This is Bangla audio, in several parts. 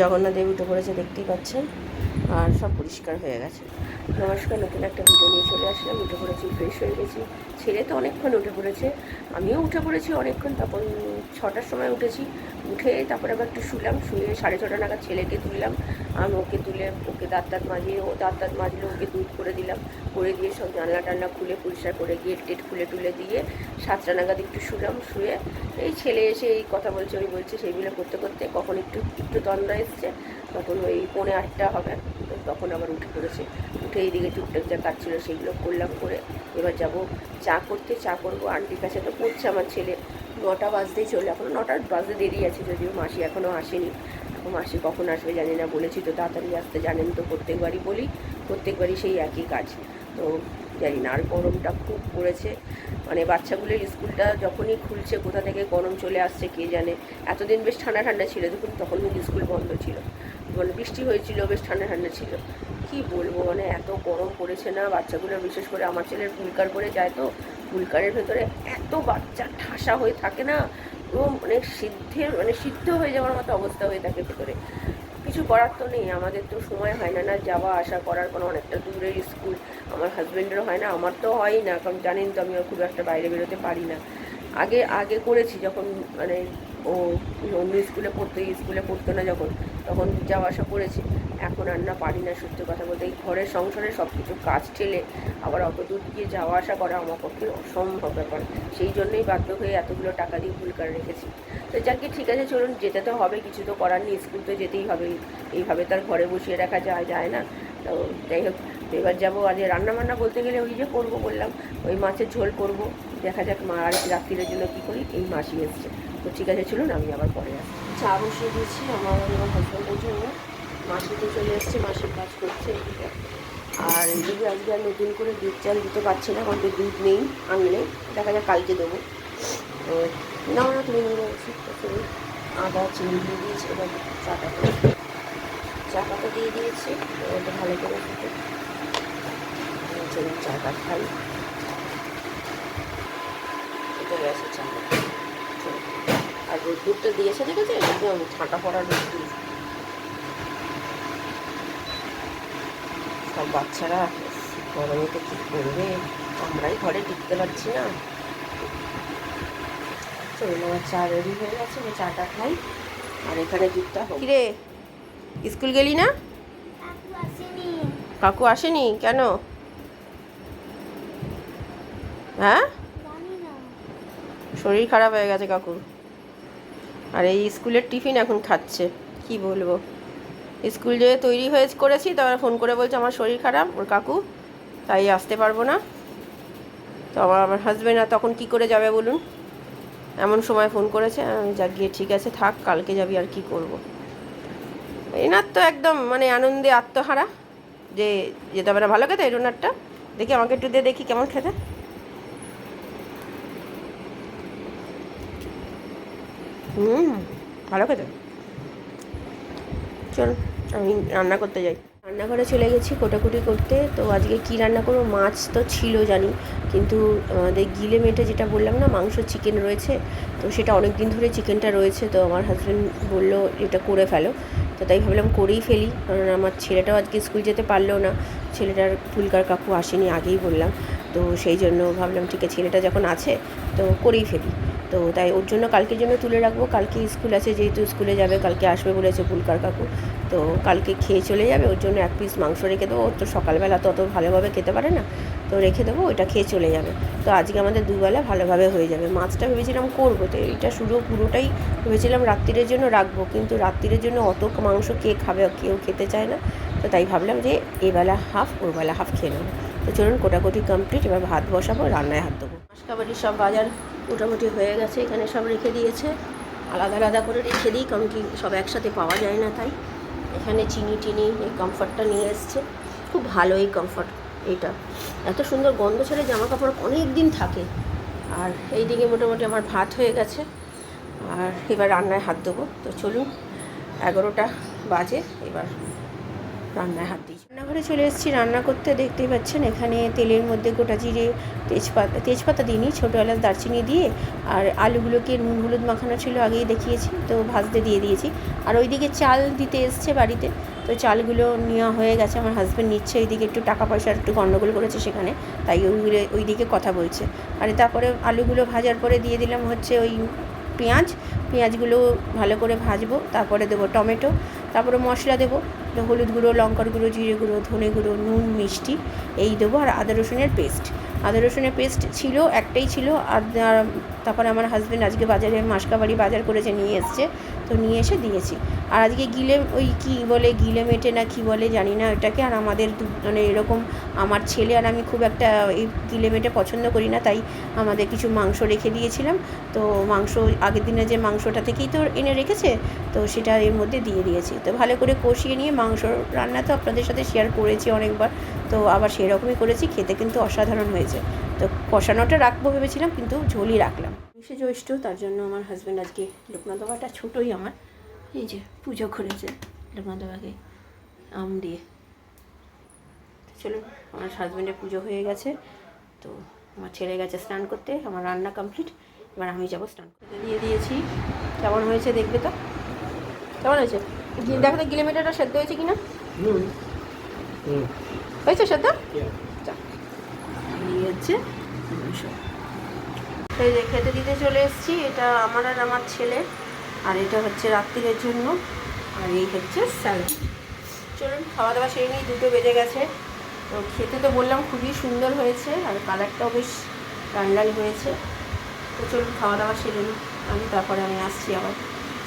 জগন্নাথ দেব উঠে পড়েছে, দেখতেই পাচ্ছেন। আর সব পরিষ্কার হয়ে গেছে। নমস্কার, নতুন একটা ভিডিও নিয়ে চলে আসলাম। উঠে পড়েছি ফ্রেশ হয়ে গেছি। ছেলে তো অনেকক্ষণ উঠে পড়েছে। আমিও উঠে পড়েছি অনেকক্ষণ তখন ছটার সময় উঠেছি। উঠে তারপরে আবার একটু শুলাম শুয়ে সাড়ে ছটা নাগাদ ছেলেকে তুললাম। আমি ওকে তুলে ওকে দাঁত দাঁত মাজিয়ে, ও দাঁত দাঁত মাজলে ওকে দুধ করে দিলাম। করে দিয়ে সব জানলা টানলা খুলে পরিষ্কার করে গেট টেট খুলে টুলে দিয়ে সাতটা নাগাদ একটু শুলাম, শুয়ে এই ছেলে এসে এই কথা বলছে, ওই বলছে, সেইগুলো করতে করতে কখন একটু একটু তন্দ্রা এসছে, তখন ওই পৌনে আটটা হবে, তখন আবার উঠে পড়েছে। উঠে এইদিকে টুকটাক যা কাজ ছিল সেইগুলো করলাম করে এবার যাব চা করতে, চা করব আন্টির কাছে। তো পড়ছে আমার ছেলে। নটা বাজতেই চলে এখনও নটা বাজতে দেরি আছে, যদিও মাসি এখনও আসেনি। এখন মাসি কখন আসবে জানি না, বলেছি তো তাড়াতাড়ি আসতে জানেন তো, প্রত্যেকবারই বলি, প্রত্যেকবারই সেই একই কাজ। তো জানি না। আর গরমটা খুব পড়েছে। মানে বাচ্চাগুলোর স্কুলটা যখনই খুলছে, কোথা থেকে গরম চলে আসছে কে জানে। এতদিন বেশ ঠান্ডা ঠান্ডা ছিল, দেখুন তখন কিন্তু স্কুল বন্ধ ছিল। মানে বৃষ্টি হয়েছিল, বেশ ঠান্ডা ঠান্ডা ছিল। কি বলব মানে এত গরম পড়েছে না, বাচ্চাগুলো বিশেষ করে আমার ছেলের ফুলকার করে যায় তো, ফুলকারের ভেতরে এত বাচ্চা ঠাসা হয়ে থাকে না ও মানে সিদ্ধের মানে সিদ্ধ হয়ে যাওয়ার মতো অবস্থা হয়ে থাকে ভেতরে। কিছু করার তো নেই, আমাদের তো সময় হয় না না যাওয়া আসা করার কোনো অনেকটা দূরের স্কুল। আমার হাজব্যান্ডেরও হয় না, আমার তো হয়ই না, কারণ জানেন তো আমি খুব একটা বাইরে বেরোতে পারি না। আগে আগে করেছি যখন মানে ও অন্য স্কুলে পড়তো স্কুলে পড়তো না যখন, তখন যাওয়া আসা করেছি। এখন আর না পারি না সত্যি কথা বলতে। এই ঘরের সংসারে সব কিছু কাজ ঠেলে আবার অত দূর গিয়ে যাওয়া আসা করা আমার পক্ষে অসম্ভব ব্যাপার। সেই জন্যই বাধ্য হয়ে এতগুলো টাকা দিয়ে ভুল করে রেখেছি। তো যাকে ঠিক আছে, চলুন যেতে তো হবে, কিছু তো করার নেই, স্কুল তো যেতেই হবে। এইভাবে তার ঘরে বসিয়ে রাখা যায় যায় না। তো যাই হোক, এবার যাব আজ রান্না বান্না বলতে গেলে ওই যে করব বললাম, ওই মাছের ঝোল করব। দেখা যাক মা আর কি রাত্রিরের জন্য কী করি, এই মাসি এসছে। তো ঠিক আছে, চলুন, আমি আবার পরে আসছি। চা বসিয়ে দিয়েছি, আমার আমার হাজব্যান্ডের জন্য মাসি তো চলে এসছে, মাসির কাজ করছে আর এদিকে আজকে আর নতুন করে দুধ চাল দিতে পারছি না কারণ তো দুধ নেই, আনলে। দেখা যাক, কালকে দেবো। নাও না তুমি নিয়ে আসি আদা, চিনি দিয়ে দিয়েছি, এবার চা করে চা পাতা দিয়ে দিয়েছি ওটা ভালো করে ফুটে। চলুন, চাটা খাই। ফুটে গেছে চা চলুন। দুধটা দিয়েছে দেখেছে একদম ছাঁটা পড়া রোদ দুধ সব বাচ্চারা গরমে তো কী করবে? আমরাই ঘরে টিকতে পারছি না। চলুন আমার চা রেডি হয়ে গেছে আমি চাটা খাই। আর এখানে দুধটা রে স্কুল গেলি না? কাকু আসেনি। কেন? হ্যাঁ? না। শরীর খারাপ হয়ে গেছে কাকুর। আর এই স্কুলের টিফিন এখন খাচ্ছে। কি বলব? স্কুল যে তৈরি হয়ে করেছি তারপরে ফোন করে বলছে আমার শরীর খারাপ, ওর কাকু, তাই আসতে পারব না। তো আমার আমার হাজব্যান্ড আর তখন কি করে যাবে বলুন? এমন সময় ফোন করেছে, আমি যা গিয়ে ঠিক আছে, থাক, কালকে যাবি আর কি করব। এনার তো একদম মানে আনন্দে আত্মহারা, যে যেতে না ভালো খেতে, এই ডোনারটা দেখি আমাকে একটু দিয়ে দেখি কেমন খেতে। হুম, ভালো খেতে। চল, আমি রান্না করতে যাই। রান্নাঘরে চলে গেছি কোটাকুটি করতে। তো আজকে কি রান্না করব? মাছ তো ছিল জানি, কিন্তু আমাদের গিলে মেটে যেটা বললাম না, মাংস চিকেন রয়েছে। তো সেটা অনেক দিন ধরে চিকেনটা রয়েছে, তো আমার হাজব্যান্ড বলল এটা করে ফেলো। তো তাই ভাবলাম করেই ফেলি, কারণ আমার ছেলেটাও আজকে স্কুল যেতে পারল না। ছেলেটার ফুলকার কাকু আসেনি আগেই বললাম। তো সেই জন্য ভাবলাম, ঠিক আছে, ছেলেটা যখন আছে, তো করেই ফেলি। তো তাই ওর জন্য কালকের জন্য তুলে রাখব। কালকে স্কুল আছে, যেহেতু স্কুলে যাবে, কালকে আসবে বলেছে পুলকার কাকু। তো কালকে খেয়ে চলে যাবে, ওর জন্য এক পিস মাংস রেখে দেবো। ওর তো সকালবেলা তো অত ভালোভাবে খেতে পারে না, তো রেখে দেবো, ওইটা খেয়ে চলে যাবে। তো আজকে আমাদের দুবেলা ভালোভাবে হয়ে যাবে। মাছটা ভেবেছিলাম করব, তো এইটা শুরু পুরোটাই ভেবেছিলাম রাত্রিরের জন্য রাখব। কিন্তু রাত্রিরের জন্য অত মাংস কে খাবে কেউ খেতে চায় না। তো তাই ভাবলাম যে এবেলা হাফ ওবেলা হাফ খেয়ে নেব। তো চলুন, কোটাকুটি কমপ্লিট এবার ভাত বসাবো, রান্নায় হাত দেবো। মাসকাবাড়ির সব বাজার মোটামুটি হয়ে গেছে, এখানে সব রেখে দিয়েছে। আলাদা আলাদা করে রেখে দিই, কারণ কি সব একসাথে পাওয়া যায় না তাই। এখানে চিনি টিনি, এই কমফর্টটা নিয়ে এসছে। খুব ভালো এই কমফর্ট, এইটা। এত সুন্দর গন্ধ ছেড়ে জামা কাপড় অনেক দিন থাকে। আর এই দিকে মোটামুটি আমার ভাত হয়ে গেছে। আর এবার রান্নায় হাত দেবো। তো চলুন, এগারোটা বাজে, এবার রান্নায় হাত দিয়েছি রান্নাঘরে চলে এসেছি, রান্না করতে দেখতেই পাচ্ছেন, এখানে তেলের মধ্যে গোটা জিরে, তেজপাতা তেজপাতা দিইনি, ছোটো এলাচ, দারচিনি দিয়ে, আর আলুগুলোকে নুন হলুদ মাখানো ছিল, আগেই দেখিয়েছি, তো ভাজতে দিয়ে দিয়েছি। আর ওইদিকে চাল দিতে এসছে বাড়িতে, তো চালগুলো নেওয়া হয়ে গেছে, আমার হাজব্যান্ড নিচ্ছে, ওইদিকে একটু টাকা পয়সার একটু গণ্ডগোল করেছে সেখানে, তাই ওইগুলো, ওইদিকে কথা বলছে। আর তারপরে আলুগুলো ভাজার পরে দিয়ে দিলাম হচ্ছে ওই পেঁয়াজ, পেঁয়াজগুলো ভালো করে ভাজবো, তারপরে দেবো টমেটো, তারপরে মশলা দেবো হলুদ গুঁড়ো, লঙ্কার গুঁড়ো, জিরে গুঁড়ো, ধনে গুঁড়ো, নুন, মিষ্টি, এই দেবো। আর আদা রসুনের পেস্ট। আদা রসুনের পেস্ট ছিল, একটাই ছিল। আর তারপরে আমার হাজব্যান্ড আজকে বাজারে, মাসকাবাড়ি বাজার করেছে, নিয়ে এসছে। তো নিয়ে এসে দিয়েছি। আর আজকে গিলে ওই কি বলে গিলে মেটে না কি বলে জানি না ওটাকে, আর আমাদের মানে এরকম আমার ছেলে আর আমি খুব একটা এই গিলে মেটে পছন্দ করি না, তাই আমাদের কিছু মাংস রেখে দিয়েছিলাম। তো মাংস, আগের দিনে যে মাংসটা থেকেই তো এনে রেখেছে, তো সেটা এর মধ্যে দিয়ে দিয়েছি। তো ভালো করে কষিয়ে নিয়ে মাংস রান্না তো আপনাদের সাথে শেয়ার করেছি অনেকবার, তো আবার সেরকমই করেছি, খেতে কিন্তু অসাধারণ হয়েছে। তো কষানোটা রাখব ভেবেছিলাম, কিন্তু ঝোলই রাখলাম। সে জ্যৈষ্ঠ, তার জন্য আমার হাজব্যান্ড আজকে লোকনাথ বাবাটা ছোটোই আমার। এই যে পুজো করেছে লোকনাথ বাবাকে আম দিয়ে। চলুন আমার হাজব্যান্ডের পুজো হয়ে গেছে তো আমার ছেলে গেছে স্নান করতে আমার রান্না কমপ্লিট এবার আমি যাব স্নান করতে। দিয়ে দিয়েছি। কেমন হয়েছে দেখবে তো? কেমন হয়েছে? দেখো তো গিলোমিটারটা সেদ্ধ হয়েছে কি না হয়েছে সেদ্ধ? হচ্ছে এই যে খেতে দিতে চলে এসেছি। এটা আমার আর আমার ছেলে। আর এটা হচ্ছে রাত্রিরের জন্য, আর এই হচ্ছে স্যালাড চলুন খাওয়া দাওয়া সেরে নিই, দুটো বেজে গেছে। তো খেতে তো বললাম খুবই সুন্দর হয়েছে, আর কালারটাও বেশ লাল হয়েছে। তো চলুন খাওয়া দাওয়া সেরে নিই। আমি তারপরে আমি আসছি আবার।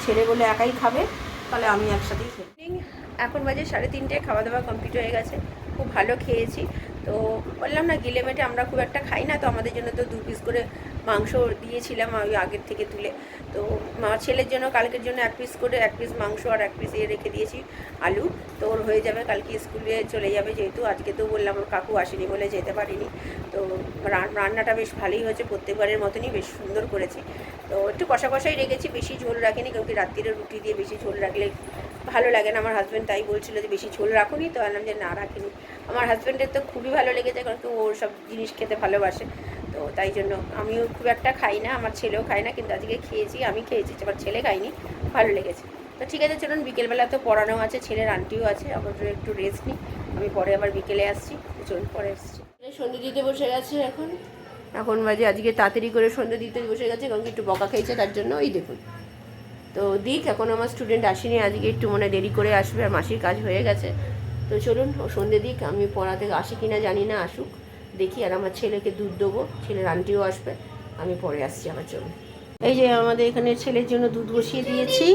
ছেলে বলে একাই খাবে? তাহলে আমি একসাথেই খেয়ে এখন বাজে সাড়ে তিনটে খাওয়া দাওয়া কমপ্লিট হয়ে গেছে। খুব ভালো খেয়েছি। তো বললাম না, গিলে মেটে আমরা খুব একটা খাই না, তো আমাদের জন্য তো দু পিস করে মাংস দিয়েছিলাম ওই আগের থেকে তুলে। তো আমার ছেলের জন্য, কালকের জন্য এক পিস করে, এক পিস মাংস আর এক পিস ইয়ে রেখে দিয়েছি আলু। তো ওর হয়ে যাবে, কালকে স্কুলে চলে যাবে যেহেতু, আজকে তো বললাম ওর কাকু আসেনি বলে যেতে পারিনি। তো রান- রান্নাটা বেশ ভালোই হয়েছে, প্রত্যেকবারের মতনই বেশ সুন্দর করেছি। তো একটু কষা কষাই রেখেছি, বেশি ঝোল রাখিনি কি রাত্রিরে রুটি দিয়ে বেশি ঝোল রাখলে ভালো লাগে না। আমার হাজব্যান্ড তাই বলছিল যে, বেশি ঝোল রাখুনি তো। আনলাম যে না, রাখিনি। আমার হাজব্যান্ডের তো খুবই ভালো লেগেছে, কারণ ওর সব জিনিস খেতে ভালোবাসে। তো তাই জন্য আমিও খুব একটা খাই না, আমার ছেলেও খায় না, কিন্তু আজকে খেয়েছি, আমি খেয়েছি, আমার ছেলে খাইনি ভালো লেগেছে। তো ঠিক আছে, চলুন, বিকেলবেলা তো পড়ানো আছে, ছেলের আন্টিও আছে জন্য একটু রেস্ট নিই। আমি পরে আবার বিকেলে আসছি চলুন, পরে আসছি। সন্ধে দিতে বসে গেছে এখন। এখন বাজে আজকে তাড়াতাড়ি করে সন্ধে দিতে বসে গেছে, কারণ একটু বকা খেয়েছে তার জন্য, ওই দেখুন। তো দিক, এখন আমার স্টুডেন্ট আসেনি, আজকে একটু মনে দেরি করে আসবে আর মাসির কাজ হয়ে গেছে। তো চলুন, ও সন্ধে দিক, আমি পড়া থেকে কি না জানি না, আসুক। দেখি, আর আমার ছেলেকে দুধ দেবো, ছেলের আন্টিও আসবে, আমি পরে আসছি আমার চলুন এই যে আমাদের এখানে ছেলের জন্য দুধ বসিয়ে দিয়েছি,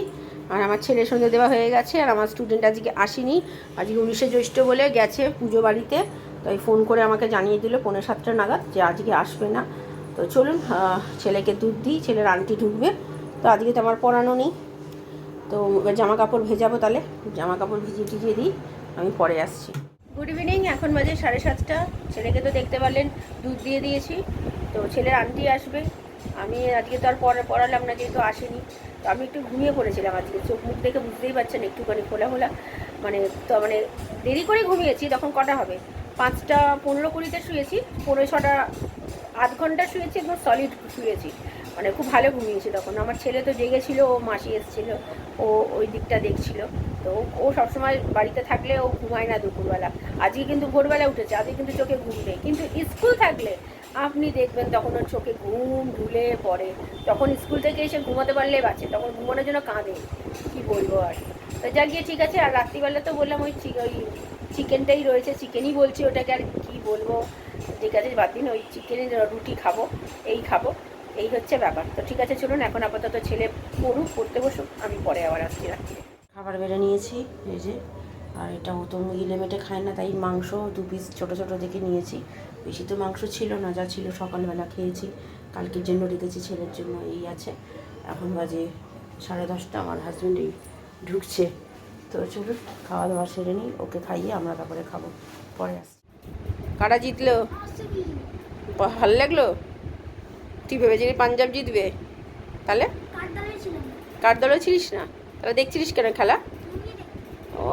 আর আমার ছেলের সঙ্গে দেওয়া হয়ে গেছে, আর আমার স্টুডেন্ট আজকে আসেনি। আজকে উনিশে জ্যৈষ্ঠ বলে গেছে পুজো বাড়িতে, তাই ফোন করে আমাকে জানিয়ে দিল পনেরো সাতটা নাগাদ যে আজকে আসবে না। তো চলুন ছেলেকে দুধ দিই, ছেলের আন্টি ঢুকবে। তো আজকে তো আমার পড়ানো নেই। তো এবার জামা কাপড় ভেজাবো তাহলে। জামা কাপড় ভিজিয়ে টিজিয়ে দিই। আমি পরে আসছি। গুড ইভিনিং এখন বাজে সাড়ে সাতটা। ছেলেকে তো দেখতে পারলেন, দুধ দিয়ে দিয়েছি। তো ছেলের আন্টি আসবে। আমি আজকে তো আর পড়া পড়ালাম না, যেহেতু আসেনি। তো আমি একটু ঘুমিয়ে পড়েছিলাম আজকে। চোখ মুখ দেখে বুঝতেই পারছেন, একটুখানি খোলা খোলা। মানে তো মানে দেরি করে ঘুমিয়েছি, তখন কটা হবে? পাঁচটা পনেরো কুড়িতে শুয়েছি পনেরো ছটা আধ ঘণ্টা শুয়েছি, একদম সলিড শুয়েছি। মানে খুব ভালো ঘুমিয়েছি তখন। আমার ছেলে তো জেগেছিল ও মাসি এসেছিল, ও ওই দিকটা দেখছিল। তো ও- সবসময় বাড়িতে থাকলে ও ঘুমায় না দুপুরবেলা। আজকে কিন্তু ভোরবেলা উঠেছে, আজকে কিন্তু চোখে ঘুম নেই। কিন্তু স্কুল থাকলে আপনি দেখবেন তখন ওর চোখে ঘুম ঢুলে পড়ে। তখন স্কুল থেকে এসে ঘুমাতে পারলে বাঁচে, তখন ঘুমানোর জন্য কাঁদে। কি বলব আর? তো যাক গিয়ে ঠিক আছে, আর রাত্রিবেলা তো বললাম ওই ওই চিকেনটাই রয়েছে চিকেনই বলছি ওটাকে আর কি বলব? ঠিক আছে বাদ দিন ওই চিকেনের রুটি খাব, এই খাব, এই হচ্ছে ব্যাপার। তো ঠিক আছে, চলুন এখন আপাতত ছেলে পড়ুক, পড়তে বসুক, আমি পরে আবার আসছি রাত্রে। খাবার বেড়ে নিয়েছি, এই যে, আর এটা ও তো গিলে মেটে খায় না, তাই মাংস দু পিস ছোটো ছোটো দেখে নিয়েছি। বেশি তো মাংস ছিল না, যা ছিল সকালবেলা খেয়েছি, কালকের জন্য রেখেছি ছেলের জন্য, এই আছে। এখন বাজে সাড়ে দশটা, আমার হাজব্যান্ড এই ঢুকছে। তো চলুন, খাওয়া দাওয়া সেরে নিই, ওকে খাইয়ে আমরা তারপরে খাব, পরে আসছি। কারা জিতলো? ভালো লাগল? তুই ভেবেছিলি পাঞ্জাব জিতবে? তাহলে? কার দলে ছিলিস না? তাহলে দেখছিলিস কেন খেলা? ও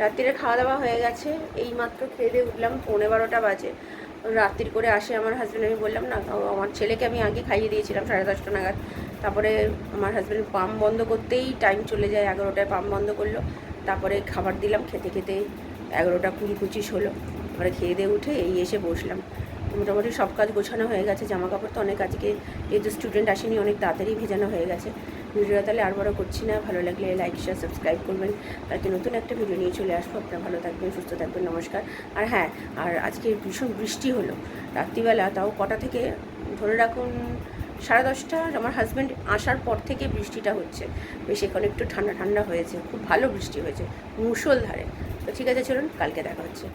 রাত্রিরে খাওয়া দাওয়া হয়ে গেছে। এই মাত্র খেয়ে দিয়ে উঠলাম, পৌনে বারোটা বাজে। রাত্রির করে আসে আমার হাজব্যান্ড আমি বললাম, না আমার ছেলেকে আমি আগে খাইয়ে দিয়েছিলাম সাড়ে দশটা নাগাদ। তারপরে আমার হাজব্যান্ড পাম্প বন্ধ করতেই টাইম চলে যায়, এগারোটায় পাম্প বন্ধ করল। তারপরে খাবার দিলাম, খেতে খেতে এগারোটা কুড়ি পঁচিশ হলো। তারপরে খেয়ে দিয়ে উঠে এই এসে বসলাম। মোটামুটি সব কাজ গোছানো হয়ে গেছে। জামা কাপড় তো অনেক আজকে যেহেতু স্টুডেন্ট আসেনি, অনেক তাড়াতাড়ি ভেজানো হয়ে গেছে। ভিডিওটা তাহলে আর বড় করছি না। ভালো লাগলে লাইক শেয়ার সাবস্ক্রাইব করবেন। কালকে নতুন একটা ভিডিও নিয়ে চলে আসব। আপনারা ভালো থাকবেন, সুস্থ থাকবেন, নমস্কার। আর হ্যাঁ আর আজকে ভীষণ বৃষ্টি হলো। রাত্রিবেলা তাও কটা থেকে, ধরে রাখুন সাড়ে দশটা, আমার হাজব্যান্ড আসার পর থেকে বৃষ্টিটা হচ্ছে। বেশ এখন একটু ঠান্ডা ঠান্ডা হয়েছে। খুব ভালো বৃষ্টি হয়েছে। মুষলধারে। তো ঠিক আছে চলুন কালকে দেখা হচ্ছে।